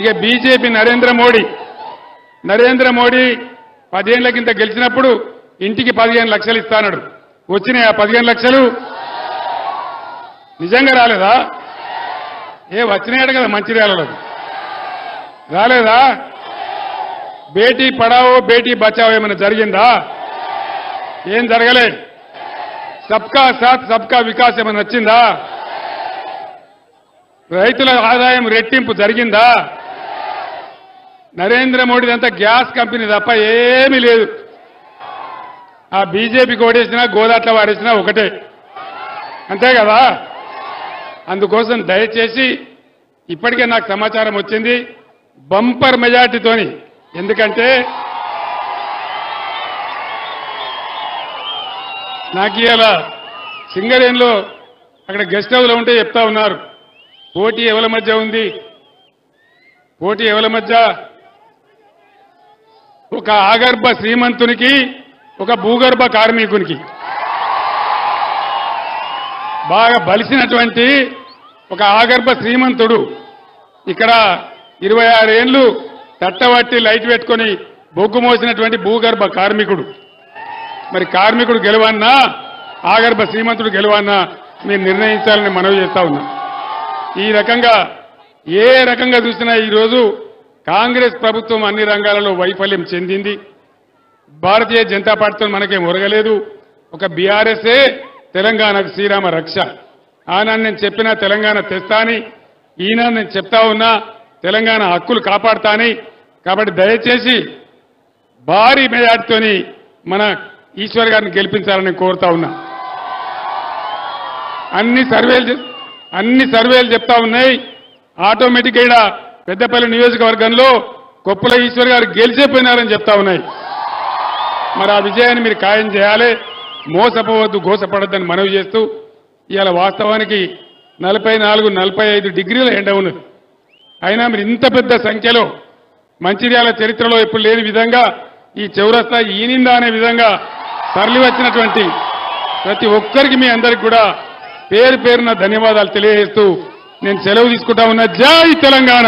ఇక బీజేపీ నరేంద్ర మోడీ. నరేంద్ర మోడీ పదిహేనుల కింద గెలిచినప్పుడు ఇంటికి పదిహేను లక్షలు ఇస్తానడు. వచ్చినాయి ఆ పదిహేను లక్షలు? నిజంగా రాలేదా? ఏ వచ్చినాయట కదా మంచిర్యాలలో రాలేదా? బేటీ పడావో బేటీ బచావో ఏమైనా జరిగిందా? ఏం జరగలే. సబ్కా సాత్ సబ్కా వికాస్ ఏమైనా వచ్చిందా? రైతుల ఆదాయం రెట్టింపు జరిగిందా? నరేంద్ర మోడీ అంతా గ్యాస్ కంపెనీ తప్ప ఏమీ లేదు. ఆ బీజేపీకి ఓడేసినా గోదాట్ల వాడేసినా ఒకటే. అంతే కదా? అందుకోసం దయచేసి ఇప్పటికే నాకు సమాచారం వచ్చింది. బంపర్ మెజార్టీతోని. ఎందుకంటే నాకు ఇలా సింగరేణిలో అక్కడ గెస్ట్ హౌస్లో ఉంటే చెప్తా ఉన్నారు. పోటీ ఎవరి మధ్య ఉంది? పోటీ ఎవరి మధ్య? ఒక ఆగర్భ శ్రీమంతునికి ఒక భూగర్భ కార్మికునికి బాగా బలిసినటువంటి ఒక ఆగర్భ శ్రీమంతుడు ఇక్కడ ఇరవై ఆరేళ్ళు తట్టబట్టి లైట్ పెట్టుకొని బొగ్గు మోసినటువంటి భూగర్భ కార్మికుడు. మరి కార్మికుడు గెలవన్నా ఆగర్భ శ్రీమంతుడు గెలవన్నా మీరు నిర్ణయించాలని మనవి చేస్తా ఉన్నా. ఈ రకంగా ఏ రకంగా చూసినా ఈరోజు కాంగ్రెస్ ప్రభుత్వం అన్ని రంగాలలో వైఫల్యం చెందింది. భారతీయ జనతా పార్టీతో మనకేం ఒరగలేదు. ఒక బీఆర్ఎస్ఏ తెలంగాణకు శ్రీరామ రక్ష. ఆనాడు నేను చెప్పినా తెలంగాణ తెస్తాని ఈనాడు నేను చెప్తా ఉన్నా తెలంగాణ హక్కులు కాపాడుతాని. కాబట్టి దయచేసి భారీ మెజార్టీతోని మన ఈశ్వర్ గారిని గెలిపించాలని కోరుతా ఉన్నా. అన్ని సర్వేలు అన్ని సర్వేలు చెప్తా ఉన్నాయి. ఆటోమేటిక్గా పెద్దపల్లి నియోజకవర్గంలో కొప్పుల ఈశ్వర్ గారు గెలిచిపోయినారని చెప్తా ఉన్నాయి. మరి ఆ విజయాన్ని మీరు ఖాయం చేయాలి. మోసపోవద్దు ఘోషపడద్దని మనవి చేస్తూ ఇవాళ వాస్తవానికి నలభై నాలుగు నలభై ఐదు డిగ్రీల ఎండ ఉన్నది. అయినా మీరు ఇంత పెద్ద సంఖ్యలో మంచిర్యాల చరిత్రలో ఎప్పుడు లేని విధంగా ఈ చౌరస్తా ఈనిందా అనే విధంగా తరలి వచ్చినటువంటి ప్రతి ఒక్కరికి మీ అందరికి కూడా పేరు పేరున ధన్యవాదాలు తెలియజేస్తూ నేను సెలవు తీసుకుంటా ఉన్నా. జై తెలంగాణ!